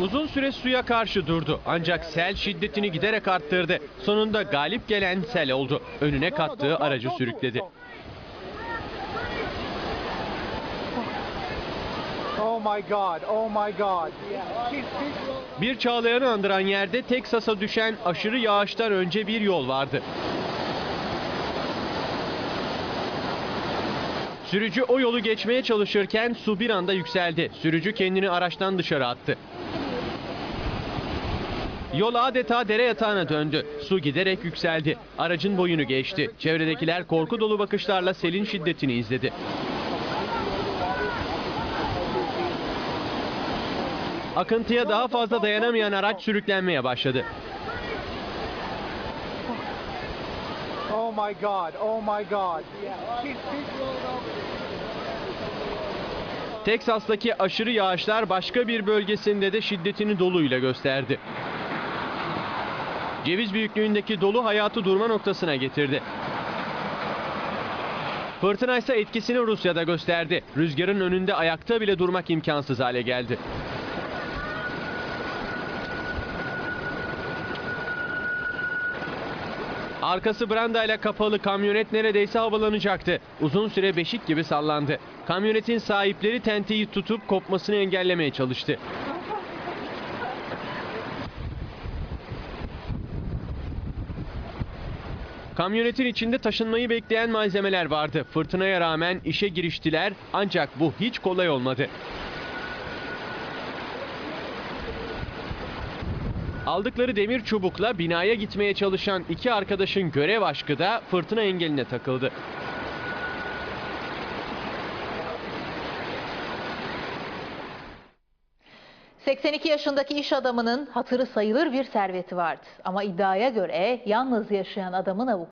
Uzun süre suya karşı durdu ancak sel şiddetini giderek arttırdı. Sonunda galip gelen sel oldu. Önüne kattığı aracı sürükledi. Oh my God, oh my God. Bir çağlayanı andıran yerde Teksas'a düşen aşırı yağıştan önce bir yol vardı. Sürücü o yolu geçmeye çalışırken su bir anda yükseldi. Sürücü kendini araçtan dışarı attı. Yol adeta dere yatağına döndü. Su giderek yükseldi. Aracın boyunu geçti. Çevredekiler korku dolu bakışlarla selin şiddetini izledi. Akıntıya daha fazla dayanamayan araç sürüklenmeye başladı. Oh my God, oh my God. Teksas'taki aşırı yağışlar başka bir bölgesinde de şiddetini doluyla gösterdi. Ceviz büyüklüğündeki dolu hayatı durma noktasına getirdi. Fırtına ise etkisini Rusya'da gösterdi. Rüzgarın önünde ayakta bile durmak imkansız hale geldi. Arkası brandayla kapalı kamyonet neredeyse havalanacaktı. Uzun süre beşik gibi sallandı. Kamyonetin sahipleri tenteyi tutup kopmasını engellemeye çalıştı. Kamyonetin içinde taşınmayı bekleyen malzemeler vardı. Fırtınaya rağmen işe giriştiler ancak bu hiç kolay olmadı. Aldıkları demir çubukla binaya gitmeye çalışan iki arkadaşın görev aşkı da fırtına engeline takıldı. ...82 yaşındaki iş adamının hatırı sayılır bir serveti vardı. Ama iddiaya göre yalnız yaşayan adamın avukatı